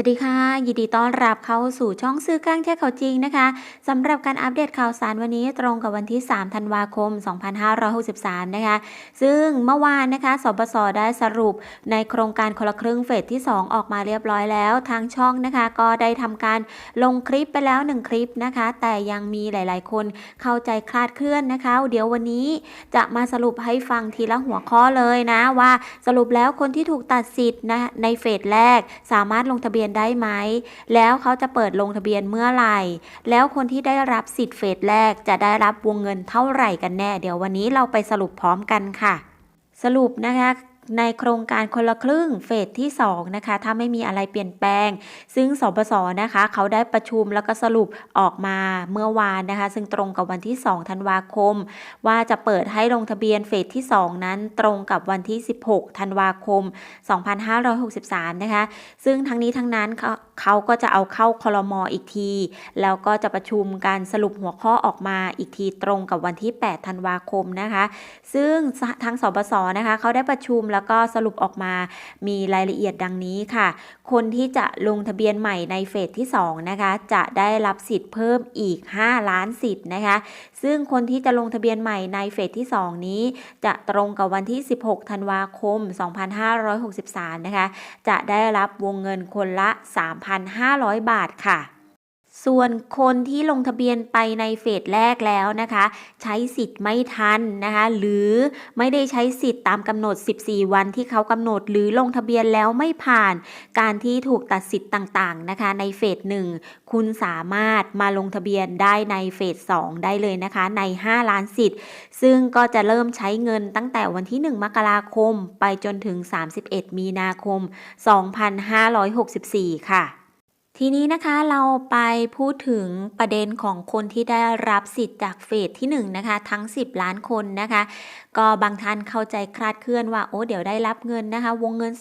สวัสดีค่ะ ยินดีต้อนรับเข้าสู่ช่องซื้อกลางแท้เขาจริงนะคะสำหรับการอัปเดตข่าวสารวันนี้ตรงกับวันที่ 3 ธันวาคม 2563 นะคะ ซึ่งเมื่อวานนะคะสบสได้สรุปในโครงการคนละครึ่งเฟสที่ 2 ออกมาเรียบร้อยแล้ว ทางช่องนะคะ ก็ได้ทำการลงคลิปไปแล้ว 1 คลิปนะคะ แต่ยังมีหลาย ๆ คนเข้าใจคลาดเคลื่อนนะคะ เดี๋ยววันนี้จะมาสรุปให้ฟังทีละหัวข้อเลยนะว่าสรุปแล้วคนที่ถูกตัดสิทธิ์นะในเฟสแรกสามารถลงทะเบียนได้ไหม แล้วเขาจะเปิดลงทะเบียนเมื่อไหร่ แล้วคนที่ได้รับสิทธิ์เฟสแรกจะได้รับวงเงินเท่าไหร่กันแน่ เดี๋ยววันนี้เราไปสรุปพร้อมกันค่ะ สรุปนะคะ ในโครงการคนละครึ่งเฟสที่ 2 นะคะ ถ้าไม่มีอะไรเปลี่ยนแปลง ซึ่งสบสนะคะ เขาได้ประชุมแล้วก็สรุปออกมาเมื่อวานนะคะ ซึ่งตรงกับวันที่ 2 ธันวาคม ว่าจะเปิดให้ลงทะเบียนเฟสที่ 2 นั้นตรงกับวันที่ 16 ธันวาคม 2563 นะคะ ซึ่งทั้งนี้ทั้งนั้นเขาเขาก็จะเอาเข้าคลมออีกที แล้วก็จะประชุมการสรุปหัวข้อออกมาอีกทีตรงกับวันที่ 8 ธันวาคมนะคะ ซึ่งทางสบสนะคะเขาได้ประชุมแล้วแล้วก็สรุปออกมามีรายละเอียดดังนี้ค่ะ คนที่จะลงทะเบียนใหม่ในเฟสที่2นะคะจะได้รับสิทธิ์เพิ่มอีก 5 ล้านสิทธิ์นะคะ ซึ่งคนที่จะลงทะเบียนใหม่ในเฟสที่ 2 นี้ จะตรงกับวันที่ 16 ธันวาคม 2563 นะคะ จะได้รับวงเงินคนละ 3,500 บาทค่ะ ส่วนคนที่ลงทะเบียนไปในเฟสแรกแล้วนะคะ ใช้สิทธิ์ไม่ทันนะคะหรือไม่ได้ใช้สิทธิ์ตามกำหนด 14 วันที่เขากำหนดหรือลงทะเบียนแล้วไม่ผ่าน การที่ถูกตัดสิทธิ์ต่างๆนะคะในเฟสหนึ่งคุณสามารถมาลงทะเบียนได้ในเฟส2ได้เลยนะคะใน 5 ล้านสิทธิ์ ซึ่งก็จะเริ่มใช้เงินตั้งแต่วันที่ 1 มกราคม ไปจนถึง 31 มีนาคม 2564 ค่ะ ทีนี้นะคะเราไปพูดถึงประเด็นของคนที่ได้รับสิทธิ์จากเฟสที่1นะคะทั้ง 10 ล้านคนนะคะ ก็บางท่านเข้าใจคลาดเคลื่อนว่าโอ้เดี๋ยวได้รับเงินนะคะ วงเงิน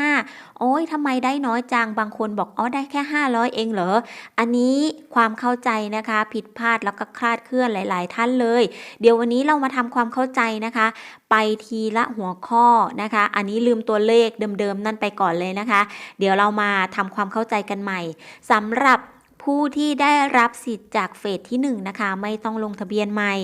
4,500 โอ้ยทำไมได้น้อยจัง บางคนบอกอ๋อได้แค่ 500 เองเหรอ อันนี้ความเข้าใจนะคะ ผิดพลาดแล้วก็คลาดเคลื่อนหลาย ๆ ท่านเลย เดี๋ยววันนี้เรามาทำความเข้าใจนะคะ ไปทีละหัวข้อนะคะ อันนี้ลืมตัวเลขเดิม ๆ นั่นไปก่อนเลยนะคะ เดี๋ยวเรามาทำความเข้าใจกันใหม่สำหรับผู้ที่ได้รับสิทธิ์จากเฟสที่ 1 นะคะ ไม่ต้องลงทะเบียนใหม่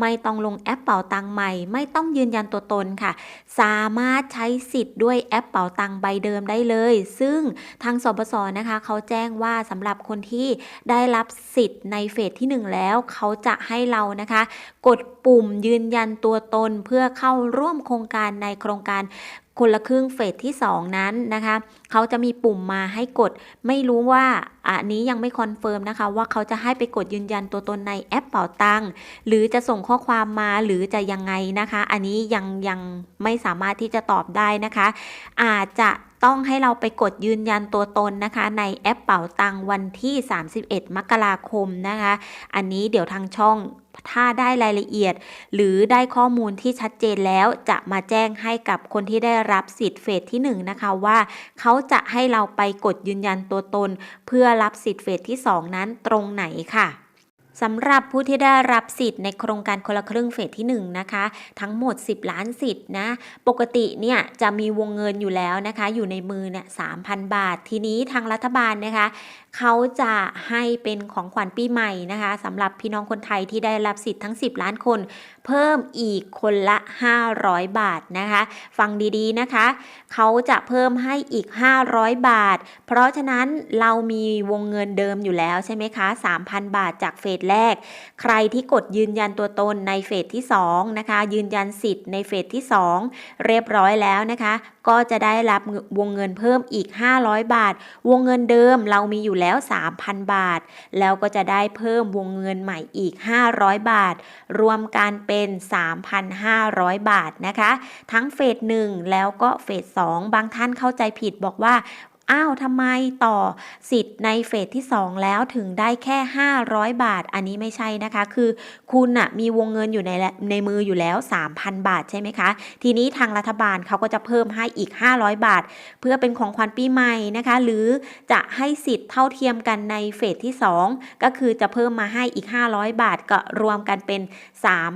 ไม่ต้องลงแอปเป๋าตังใหม่ ไม่ต้องยืนยันตัวตนค่ะ สามารถใช้สิทธิ์ด้วยแอปเป๋าตังใบเดิมได้เลย ซึ่งทางสบสนะคะ เขาแจ้งว่าสำหรับคนที่ได้รับสิทธิ์ในเฟสที่ 1 แล้วเขาจะให้เรานะคะ กดปุ่มยืนยันตัวตนเพื่อเข้าร่วมโครงการในโครงการ คนละครึ่งเฟสที่ 2 นั้นนะคะเขาจะมีปุ่มมาให้กด ไม่รู้ว่าอันนี้ยังไม่คอนเฟิร์มนะคะ ว่าเขาจะให้ไปกดยืนยันตัวตนในแอปเป่าตังหรือจะส่งข้อความมาหรือจะยังไงนะคะ อันนี้ยังยังไม่สามารถที่จะตอบได้นะคะ อาจจะ ต้องให้เราไปกดยืนยันตัวตนนะคะ ในแอปเป่าตังวันที่ 31 มกราคมนะคะ อันนี้เดี๋ยวทางช่องถ้าได้รายละเอียด หรือได้ข้อมูลที่ชัดเจนแล้วจะมาแจ้งให้กับคนที่ได้รับสิทธิ์เฟสที่ 1 นะคะว่า เขาจะให้เราไปกดยืนยันตัวตน เพื่อรับสิทธิ์เฟสที่ 2 นั้นตรงไหนค่ะ สำหรับผู้ที่ได้รับสิทธิ์ในโครงการคนละครึ่งเฟสที่ 1 นะคะ ทั้งหมด 10 ล้านสิทธิ์นะ ปกติเนี่ยจะมีวงเงินอยู่แล้วนะคะ อยู่ในมือเนี่ยสามบาท ทีนี้ทางรัฐบาลนะคะเขาจะให้เป็นของขวัญปีใหม่นะคะสำหรับพี่น้องคนไทยที่ได้รับสิทธิ์ทั้ง 10 ล้านคนเพิ่มอีกคนละ 500 บาทนะคะ ฟังดีๆนะคะ เขาจะเพิ่มให้อีก 500 บาท เพราะฉะนั้นเรามีวงเงินเดิมอยู่แล้วใช่ไหมคะ 3,000 บาทจากเฟสแรก ใครที่กดยืนยันตัวตนในเฟสที่2นะคะ ยืนยันสิทธิ์ในเฟสที่ 2 เรียบร้อยแล้วนะคะ ก็จะได้รับวงเงินเพิ่มอีก 500 บาท วงเงินเดิมเรามีอยู่แล้ว 3,000 บาท แล้วก็จะได้เพิ่มวงเงินใหม่อีก 500 บาท รวมกันเเป็น 3,500 บาทนะคะ ทั้งเฟส1แล้วก็เฟส2บางท่านเข้าใจผิดบอกว่า อ้าวทำไมต่อสิทธิ์ในเฟสที่ 2 แล้วถึงได้แค่ 500 บาท อันนี้ไม่ใช่นะคะ คือคุณอะมีวงเงินอยู่ในในมืออยู่แล้ว 3,000 บาทใช่ไหมคะ ทีนี้ทางรัฐบาลเขาก็จะเพิ่มให้อีก 500 บาท เพื่อเป็นของขวัญปีใหม่นะคะ หรือจะให้สิทธิ์เท่าเทียมกันในเฟสที่ 2 ก็คือจะเพิ่มมาให้อีก 500 บาทก็รวมกันเป็น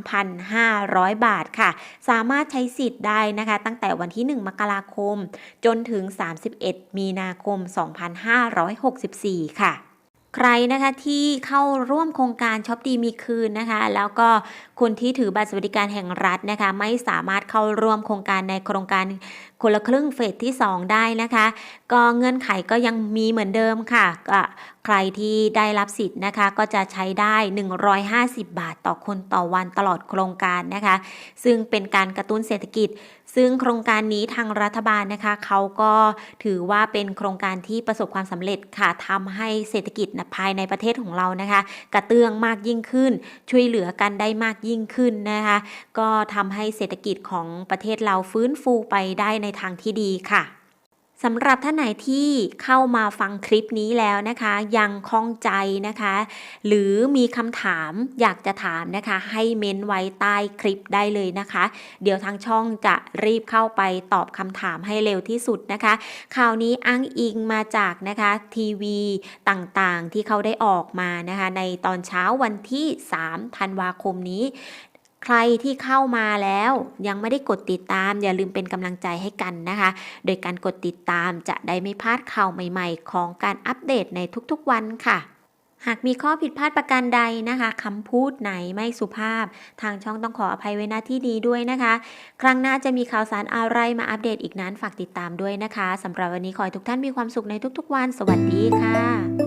3,500 บาทค่ะ สามารถใช้สิทธิ์ได้นะคะ ตั้งแต่วันที่ 1 มกราคม จนถึง 31 มีนาาคม 2564 ค่ะ ใครนะคะที่เข้าร่วมโครงการช็อปดีมีคืนนะคะ แล้วก็คนที่ถือบัตรสวัสดิการแห่งรัฐนะคะ ไม่สามารถเข้าร่วมโครงการในโครงการคนละครึ่งเฟสที่ 2 ได้นะคะ ก็เงื่อนไขก็ยังมีเหมือนเดิมค่ะก็ใครที่ได้รับสิทธิ์นะคะ ก็จะใช้ได้ 150 บาทต่อคนต่อวันตลอดโครงการนะคะ ซึ่งเป็นการกระตุ้นเศรษฐกิจ ซึ่งโครงการนี้ทางรัฐบาลนะคะเขาก็ถือว่าเป็นโครงการที่ประสบความสำเร็จค่ะทำให้เศรษฐกิจนะภายในประเทศของเรานะคะ กระเตื้องมากยิ่งขึ้น ช่วยเหลือกันได้มากยิ่งขึ้นนะคะ ก็ทำให้เศรษฐกิจของประเทศเราฟื้นฟูไปได้ในทางที่ดีค่ะสำหรับท่านไหนที่เข้ามาฟังคลิปนี้แล้วนะคะ ยังข้องใจนะคะ หรือมีคำถามอยากจะถามนะคะ ให้เม้นไว้ใต้คลิปได้เลยนะคะ เดี๋ยวทางช่องจะรีบเข้าไปตอบคำถามให้เร็วที่สุดนะคะ ข่าวนี้อ้างอิงมาจากนะคะทีวีต่างๆที่เขาได้ออกมานะคะ ในตอนเช้าวันที่ 3 ธันวาคมนี้ ใครที่เข้ามาแล้วยังไม่ได้กดติดตาม อย่าลืมเป็นกำลังใจให้กันนะคะ โดยการกดติดตามจะได้ไม่พลาดข่าวใหม่ๆ ของการอัปเดตในทุกๆวันค่ะหากมีข้อผิดพลาดประการใดนะคะคำพูดไหนไม่สุภาพ ทางช่องต้องขออภัยไว้ณที่นี้ด้วยนะคะ ครั้งหน้าจะมีข่าวสารอะไรมาอัปเดตอีกนั้นฝากติดตามด้วยนะคะสำหรับวันนี้ขอให้ทุกท่านมีความสุขในทุกๆวัน สวัสดีค่ะ